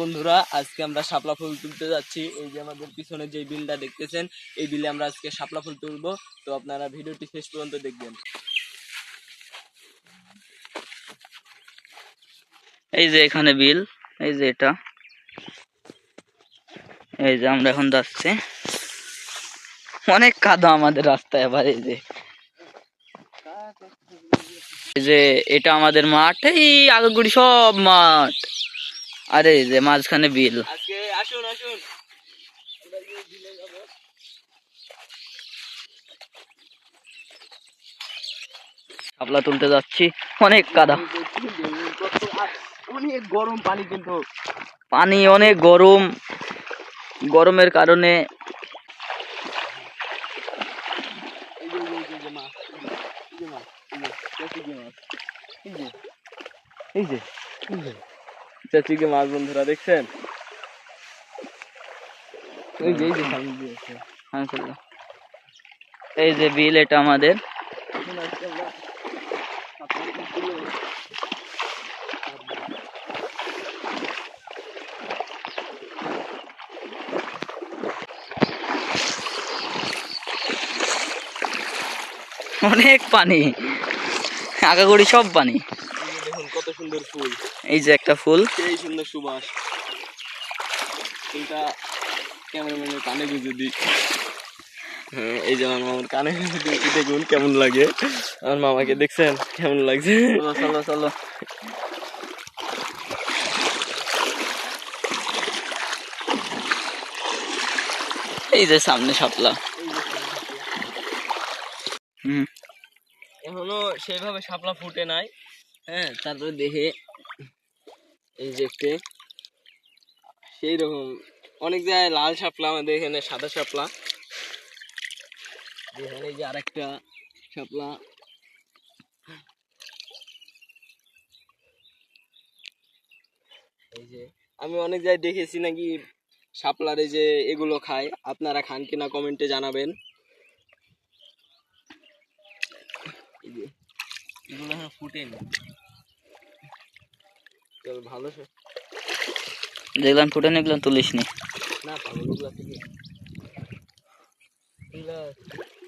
বন্ধুরা, আজকে আমরা শাপলা ফুল তুলতে যাচ্ছি। এই যে আমাদের পিছনে যে বিলটা দেখতেছেন, এই বিলে আমরা আজকে শাপলা ফুল তুলবো। তো আপনারা ভিডিওটি শেষ পর্যন্ত দেখবেন। এই যে এখানে বিল, এই যে এটা। এই যে আমরা এখন যাচ্ছি। অনেক কাদা আমাদের রাস্তায় আবার, এই যে। এই যে এটা আমাদের মাঠ, এই আগাগুড়ি সব মাঠ। আরে যে মাঝখানে বিল। আজকে আসুন আসুন। শাপলা তুলতে যাচ্ছি। অনেক কাদা। অনেক গরম পানি কিন্তু। পানি অনেক গরম। গরমের কারণে এই যে এই যে, চাচিকে মাছ বন্ধুরা দেখছেন। হ্যাঁ। এই যে বিল, এটা আমাদের অনেক পানি আগাগুড়ি সব পানি কত সুন্দর ফুল। এই যে একটা ফুল। সেই সুন্দর সুবাস। ফুলটা ক্যামেরাম্যানের কানে গুঁজে দিই। হ্যাঁ এই যে আমার মামার কানে দেখুন কেমন লাগে? আমার মামাকে দেখছেন? কেমন লাগছে? চলো চলো এই যে সামনে হুম। এখনও সেইভাবে শাপলা ফুটে নাই। হ্যাঁ তারপরে দেখে। এই যে একটি। সেই রকম অনেক জায়গায় লাল শাপলা, আমাদের এখানে সাদা শাপলা। এখানে যে আরেকটা শাপলা। এই যে, আমি অনেক জায়গায় দেখেছি নাকি শাপলার এই যে এগুলো খায়। আপনারা খান কিনা কমেন্টে জানাবেন। এগুলো ফুটেনি। তো ভালো সে- দেখলাম ফুটে নিগলাম তুলিস নি। না পাগল ওগুলা থেকে এগুলা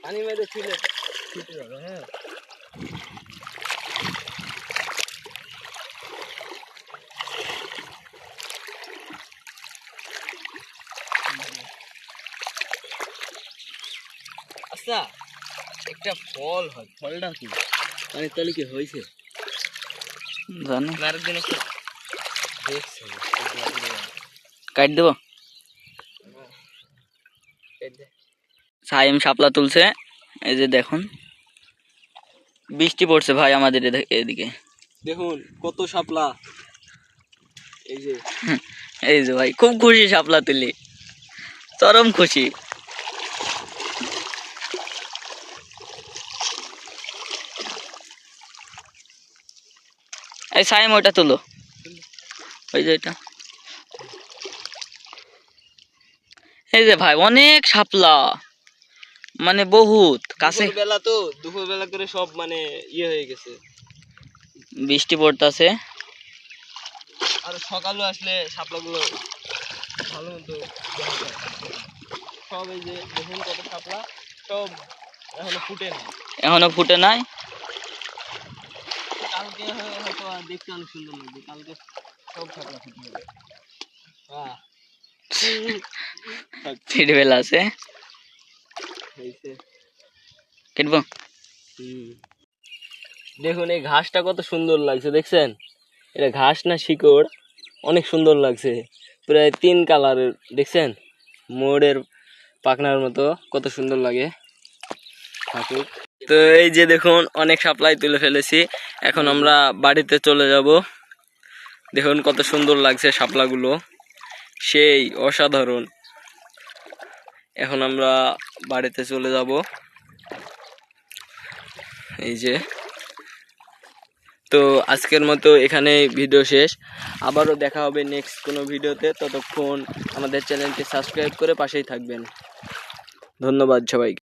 পানি মেরে ছিলে। ফুটে যাবে হ্যাঁ। আচ্ছা একটা ফল হয়। ফলটা কি? মানে তাহলে কি হয়েছে? জানি। আরেক দিন একটা দেখছে কাট দেবো? সাইম শাপলা তুলছে। এই যে দেখুন। বৃষ্টি পড়ছে ভাই আমাদের এদিকে। দেখুন কত শাপলা। এই যে। এই যে ভাই খুব খুশি শাপলা তুলি। চরম খুশি। এই সাইম ওটা তুলো। ওই যে এটা। এই যে ভাই অনেক শাপলা। মানে বহুত কাছে। বেলা তো দুপুর বেলা করে সব মানে ইয়ে হয়ে গেছে। বৃষ্টি পড়তাছে। আর সকালও আসলে শাপলাগুলো ভালো মতো সব এই যে দেখুন কত শাপলা সব এখনও ফুটে না এখনও ফুটে নাই। কালকে হয়তো দেখতে অনেক সুন্দর লাগবে কালকে ফুটে আছে। দেখুন এই ঘাসটা কত সুন্দর লাগছে দেখছেন? এটা ঘাস না শিকড় অনেক সুন্দর লাগছে। প্রায় তিন কালারের দেখছেন? মোড়ের পাখনার মতো কত সুন্দর লাগে। থাকুক তো এই যে দেখুন অনেক সাপ্লাই তুলে ফেলেছি। এখন আমরা বাড়িতে চলে যাব। দেখুন কত সুন্দর লাগছে শাপলাগুলো। সেই অসাধারণ। এখন আমরা বাড়িতে চলে যাব। এই যে। তো আজকের মতো এখানে ভিডিও শেষ। আবারও দেখা হবে নেক্সট কোনো ভিডিওতে। ততক্ষণ আমাদের চ্যানেলটি সাবস্ক্রাইব করে পাশেই থাকবেন। ধন্যবাদ সবাইকে।